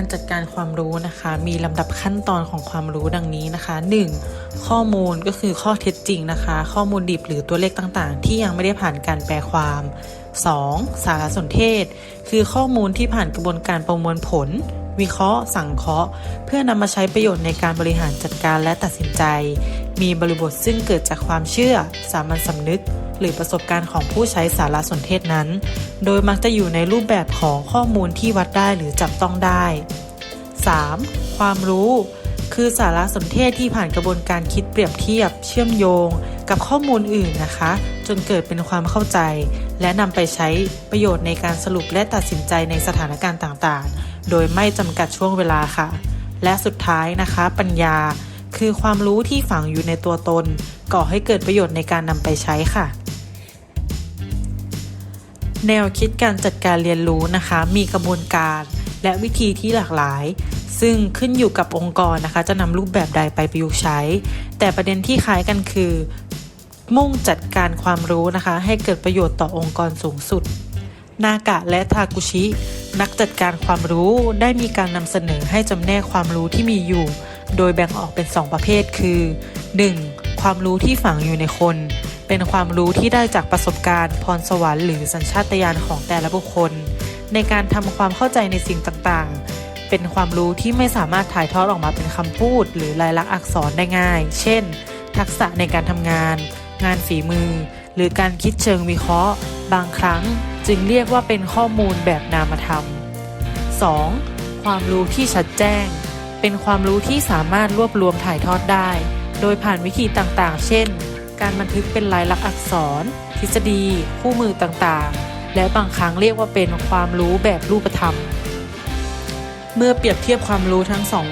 การจัดการความรู้นะคะ มีลำดับขั้นตอนของความรู้ดังนี้นะคะ 1. ข้อมูลก็คือข้อเท็จจริงนะคะ ข้อมูลดิบหรือตัวเลขต่างๆ ที่ยังไม่ได้ผ่านการแปลความ 2. สารสนเทศ คือข้อมูลที่ผ่านกระบวนการประมวลผล วิเคราะห์ สังเคราะห์ เพื่อนำมาใช้ประโยชน์ในการบริหารจัดการและตัดสินใจ มีบริบทซึ่งเกิดจากความเชื่อ สามัญสำนึก หรือประสบการณ์ของผู้ใช้สารสนเทศนั้น โดยมักจะอยู่ในรูปแบบของข้อมูลที่วัดได้หรือจับต้องได้ 3. ความรู้ คือสารสนเทศที่ผ่านกระบวนการคิดเปรียบเทียบ เชื่อมโยง กับข้อมูลอื่นนะคะ จนเกิดเป็นความเข้าใจ และนำไปใช้ประโยชน์ในการสรุปและตัดสินใจในสถานการณ์ต่างๆ โดยไม่จำกัดช่วงเวลาค่ะ และสุดท้ายนะคะ ปัญญา คือความรู้ที่ฝังอยู่ในตัวตน ก่อให้เกิดประโยชน์ในการนำไปใช้ค่ะ แนวคิดการจัดการเรียนรู้นะคะ มีกระบวนการและวิธีที่หลากหลาย ซึ่งขึ้นอยู่กับองค์กรนะคะ จะนำรูปแบบใดไปประยุกต์ใช้ แต่ประเด็นที่คล้ายกันคือ มุ่งจัดการความรู้นะคะให้เกิดประโยชน์ต่อองค์กรสูงสุด นากะและทากุชิ นักจัดการความรู้ได้มีการนำเสนอให้จำแนกความรู้ที่มีอยู่ โดยแบ่งออกเป็น 2 ประเภทคือ 1. ความรู้ที่ฝังอยู่ในคน เป็นความรู้ที่ได้จากประสบการณ์ พรสวรรค์หรือสัญชาตญาณของแต่ละบุคคล ในการทำความเข้าใจในสิ่งต่างๆ เป็นความรู้ที่ไม่สามารถถ่ายทอดออกมาเป็นคำพูด หรือลายลักษณ์อักษรได้ง่าย เช่น ทักษะในการทำงาน งานฝีมือ หรือการคิดเชิงวิเคราะห์ บางครั้งจึงเรียกว่าเป็นข้อมูลแบบนามธรรม 2. ความรู้ที่ชัดแจ้ง เป็นความรู้ที่สามารถรวบรวมถ่ายทอดได้ โดยผ่านวิธีต่างๆ เช่น การบันทึกเป็นลายลักษณ์อักษร ทฤษฎี คู่มือต่างๆ และบางครั้งเรียกว่าเป็นความรู้แบบรูปธรรม เมื่อเปรียบเทียบความรู้ทั้งสอง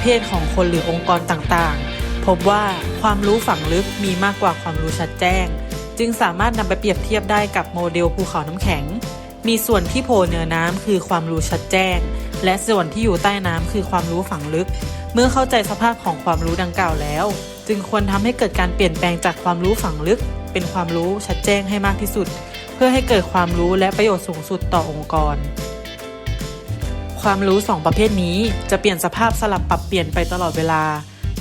เพศของคนหรือองค์กรต่างๆ พบว่าความรู้ฝังลึกมีมากกว่าความรู้ชัดแจ้ง จึงสามารถนำไปเปรียบเทียบได้กับโมเดลภูเขาน้ำแข็ง มีส่วนที่โผล่เหนือน้ำคือความรู้ชัดแจ้ง และส่วนที่อยู่ใต้น้ำคือความรู้ฝังลึก เมื่อเข้าใจสภาพของความรู้ดังกล่าวแล้ว จึงควรทำให้เกิดการเปลี่ยนแปลงจากความรู้ฝังลึก เป็นความรู้ชัดแจ้งให้มากที่สุด เพื่อให้เกิดความรู้และประโยชน์สูงสุดต่อองค์กรความรู้สองประเภทนี้จะเปลี่ยนสภาพสลับปรับเปลี่ยนไปตลอดเวลา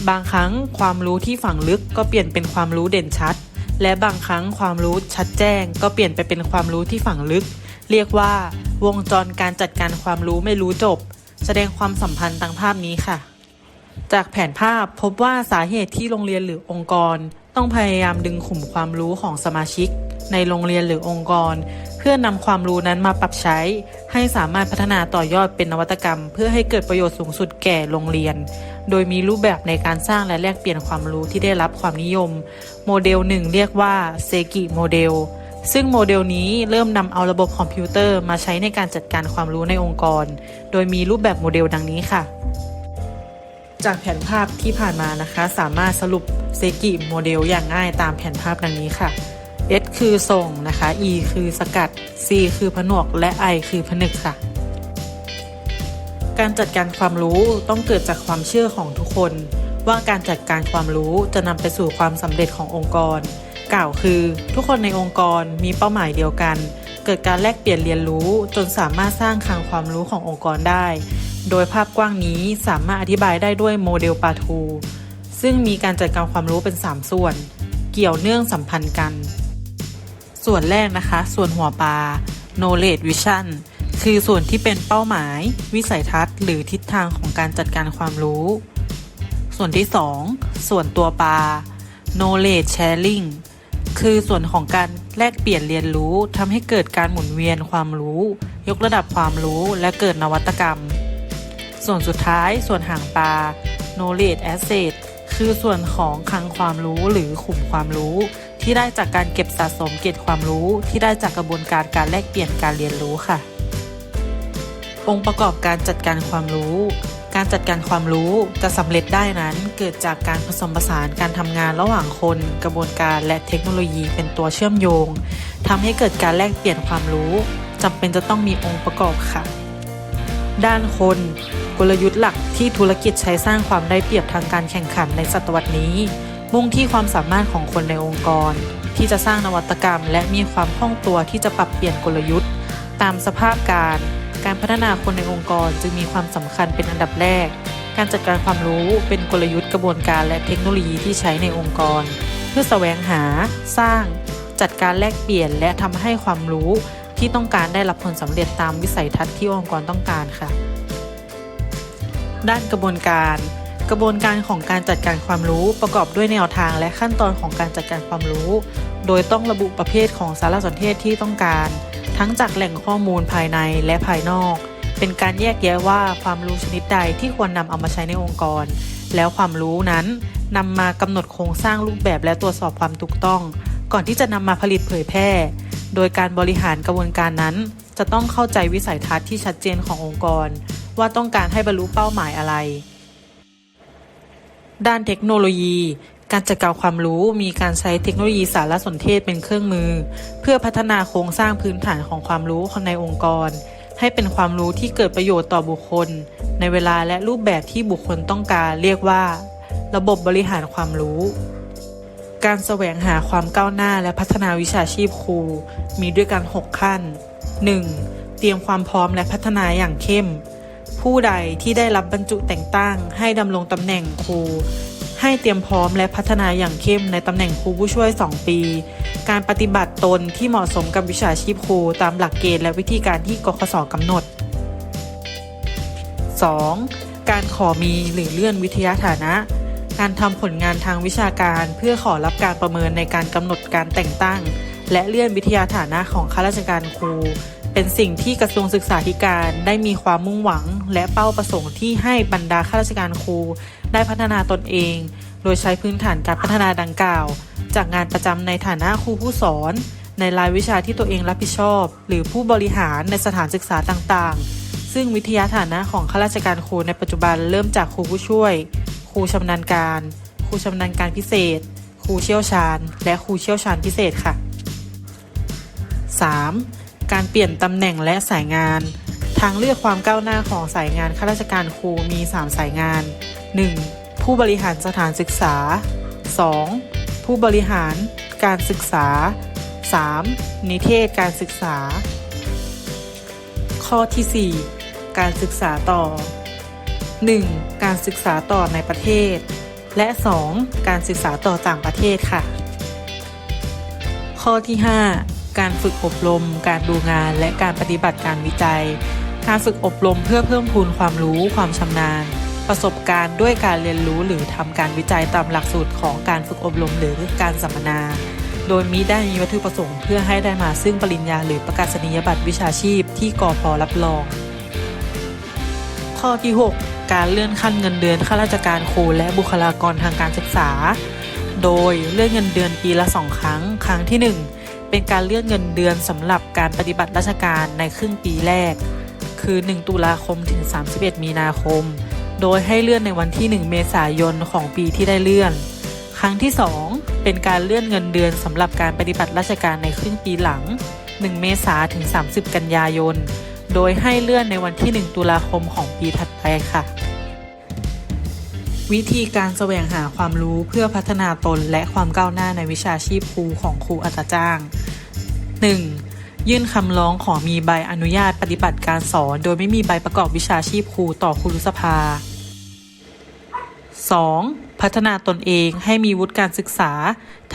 บางครั้งความรู้ที่ฝังลึกก็เปลี่ยนเป็นความรู้เด่นชัด และบางครั้งความรู้ชัดแจ้ง ก็เปลี่ยนไปเป็นความรู้ที่ฝังลึก เรียกว่า วงจรการจัดการความรู้ไม่รู้จบ แสดงความสัมพันธ์ตามภาพนี้ค่ะ จากแผนภาพพบว่าสาเหตุที่โรงเรียนหรือองค์กร ต้องพยายามดึงขุมความรู้ของสมาชิก ในโรงเรียนหรือองค์กร เพื่อนำความรู้นั้นมาปรับใช้ ให้สามารถพัฒนาต่อยอดเป็นนวัตกรรม เพื่อให้เกิดประโยชน์สูงสุดแก่โรงเรียน โดยมีรูปแบบในการสร้างและแลกเปลี่ยนความรู้ที่ได้รับความนิยม โมเดลหนึ่งเรียกว่าเซกิโมเดลซึ่งโมเดลนี้เริ่มนำเอาระบบคอมพิวเตอร์มาใช้ในการจัดการความรู้ในองค์กร โดยมีรูปแบบโมเดลดังนี้ค่ะ จากแผนภาพที่ผ่านมานะคะ สามารถสรุปเซกิโมเดลอย่างง่ายตามแผนภาพดังนี้ค่ะ S คือส่งนะคะ E คือสกัด C คือผนวก และ I คือผนึกค่ะ การจัดการความรู้ต้องเกิดจากความเชื่อของทุกคน ว่าการจัดการความรู้จะนำไปสู่ความสำเร็จขององค์กร กล่าวคือ ทุกคนในองค์กรมีเป้าหมายเดียวกัน เกิดการแลกเปลี่ยนเรียนรู้จนสามารถสร้างคลังความรู้ขององค์กรได้ โดยภาพกว้างนี้สามารถอธิบายได้ด้วยโมเดลปาทู ซึ่งมีการจัดการความรู้เป็น 3 ส่วน เกี่ยวเนื่องสัมพันธ์กัน ส่วนแรกนะคะ ส่วนหัวปลา knowledge vision คือส่วนที่เป็นเป้าหมาย วิสัยทัศน์ หรือทิศทางของการจัดการความรู้ ส่วนที่ 2 ส่วนตัวปลา knowledge sharing คือส่วนของการแลกเปลี่ยนเรียนรู้ทำให้เกิดการหมุนเวียนความรู้ ยกระดับความรู้และเกิดนวัตกรรม ส่วนสุดท้าย ส่วนหางปลา knowledge asset คือส่วนของคลังความรู้หรือขุมความรู้ ที่ได้จากการเก็บสะสมเก็บความรู้ ที่ได้จากกระบวนการการแลกเปลี่ยนการเรียนรู้ค่ะ องค์ประกอบการจัดการความรู้ การจัดการความรู้จะสำเร็จได้นั้นเกิดจากการผสมผสานการทำงานระหว่างคน กระบวนการและเทคโนโลยีเป็นตัวเชื่อมโยงทำให้เกิดการแลกเปลี่ยนความรู้จำเป็นจะต้องมีองค์ประกอบค่ะ ด้านคน กลยุทธ์หลักที่ธุรกิจใช้สร้างความได้เปรียบทางการแข่งขันในศตวรรษนี้ มุ่งที่ความสามารถของคนในองค์กร ที่จะสร้างนวัตกรรม และมีความคล่องตัวที่จะปรับเปลี่ยนกลยุทธ์ ตามสภาพการ การพัฒนาคนในองค์กรจึงมีความสำคัญเป็นอันดับแรก การจัดการความรู้เป็นกลยุทธ์กระบวนการและเทคโนโลยีที่ใช้ในองค์กร เพื่อแสวงหา สร้าง จัดการแลกเปลี่ยน และทำให้ความรู้ที่ต้องการได้รับผลสำเร็จตามวิสัยทัศน์ที่องค์กรต้องการค่ะ ด้านกระบวนการ กระบวนการของการจัดการความรู้ประกอบด้วยแนวทางและขั้นตอนของการจัดการความรู้ โดยต้องระบุประเภทของสารสนเทศที่ต้องการ ทั้งจากแหล่งข้อมูลภายในและภายนอก เป็นการแยกแยะว่าความรู้ชนิดใดที่ควรนำเอามาใช้ในองค์กร แล้วความรู้นั้นนำมากำหนดโครงสร้างรูปแบบและตรวจสอบความถูกต้อง ก่อนที่จะนำมาผลิตเผยแพร่ โดยการบริหารกระบวนการนั้น จะต้องเข้าใจวิสัยทัศน์ที่ชัดเจนขององค์กร ว่าต้องการให้บรรลุเป้าหมายอะไรด้านเทคโนโลยี การจัดการความรู้มีการใช้เทคโนโลยีสารสนเทศเป็นเครื่องมือ เพื่อพัฒนาโครงสร้างพื้นฐานของความรู้ของในองค์กร ให้เป็นความรู้ที่เกิดประโยชน์ต่อบุคคล ในเวลาและรูปแบบที่บุคคลต้องการเรียกว่า ระบบบริหารความรู้ การแสวงหาความก้าวหน้าและพัฒนาวิชาชีพครู มีด้วยกัน 6 ขั้น 1. เตรียมความพร้อมและพัฒนาอย่างเข้มผู้ใดที่ได้รับบรรจุแต่งตั้งให้ดำรงตำแหน่งครู ให้เตรียมพร้อมและพัฒนาอย่างเข้มในตำแหน่งครูผู้ช่วย 2 ปี การปฏิบัติตนที่เหมาะสมกับวิชาชีพครูตามหลักเกณฑ์และวิธีการที่กคสกำหนด 2. การขอมีหรือเลื่อนวิทยาฐานะ การทำผลงานทางวิชาการเพื่อขอรับการประเมินในการกำหนดการแต่งตั้ง และเลื่อนวิทยาฐานะของข้าราชการครู เป็นสิ่งที่กระทรวงศึกษาธิการได้มีความมุ่งหวัง และเป้าประสงค์ที่ให้บรรดาข้าราชการครู ได้พัฒนาตนเอง โดยใช้พื้นฐานการพัฒนาดังกล่าว จากงานประจำในฐานะครูผู้สอน ในรายวิชาที่ตัวเองรับผิดชอบ หรือผู้บริหารในสถานศึกษาต่างๆ ซึ่งวิทยาฐานะของข้าราชการครูในปัจจุบันเริ่มจากครูผู้ช่วย ครูชำนาญการ ครูชำนาญการพิเศษ ครูเชี่ยวชาญ และครูเชี่ยวชาญพิเศษค่ะ 3. การเปลี่ยนตำแหน่งและสายงาน ทางเลือกความก้าวหน้าของสายงานข้าราชการครูมี 3 สายงาน 1. ผู้บริหารสถานศึกษา 2. ผู้บริหารการศึกษา 3. นิเทศการศึกษา ข้อที่ 4 การศึกษาต่อ 1. การศึกษาต่อในประเทศ และ 2. การศึกษาต่อต่างประเทศค่ะ ข้อที่ 5 การฝึกอบรม การดูงาน และการปฏิบัติการวิจัย การฝึกอบรมเพื่อเพิ่มพูนความรู้ ความชำนาญ ประสบการณ์ด้วยการเรียนรู้หรือทำการวิจัยตามหลักสูตรของการฝึกอบรมหรือการสัมมนา โดยมิได้มีวัตถุประสงค์เพื่อให้ได้มาซึ่งปริญญาหรือประกาศนียบัตรวิชาชีพที่กอพอรับรอง ข้อที่ 6 การเลื่อนขั้นเงินเดือนข้าราชการครูและบุคลากรทางการศึกษา โดยเลื่อนเงินเดือนปีละ2ครั้ง ครั้งที่ 1 เป็นการเลื่อนเงินเดือนสำหรับการปฏิบัติราชการในครึ่งปีแรก คือ 1 ตุลาคมถึง 31 มีนาคม โดยให้เลื่อนในวันที่ 1 เมษายนของปีที่ได้เลื่อน ครั้งที่ 2 เป็นการเลื่อนเงินเดือนสำหรับการปฏิบัติราชการในครึ่งปีหลัง 1 เมษาถึง 30 กันยายน โดยให้เลื่อนในวันที่ 1 ตุลาคมของปีถัดไปค่ะ วิธีการแสวงหาความรู้เพื่อพัฒนาตนและความก้าวหน้าในวิชาชีพครูของครูอัตาจ้าง 1. ยื่นคำร้องขอมีใบอนุญาตปฏิบัติการสอน โดยไม่มีใบประกอบวิชาชีพครูต่อครูรุษภา 2. พัฒนาตนเองให้มีวุฒิการศึกษา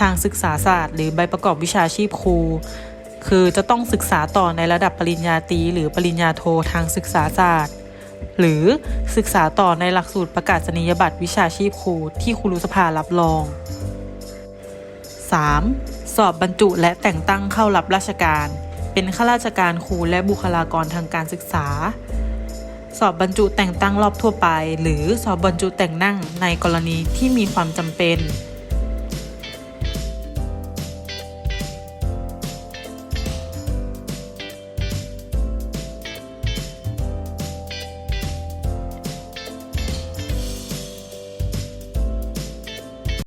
ทางศึกษาศาสตร์ หรือใบประกอบวิชาชีพครู คือจะต้องศึกษาต่อในระดับปริญญาตรีหรือปริญญาโททางศึกษาศาสตร์ หรือศึกษาต่อในหลักสูตรประกาศนียบัตรวิชาชีพครูที่ครูรุษภารับรอง 3. สอบบรรจุและแต่งตั้งเข้ารับราชการ เป็นข้าราชการครูและบุคลากรทางการศึกษา สอบบรรจุแต่งตั้งรอบทั่วไป หรือสอบบรรจุแต่งนั่งในกรณีที่มีความจำเป็น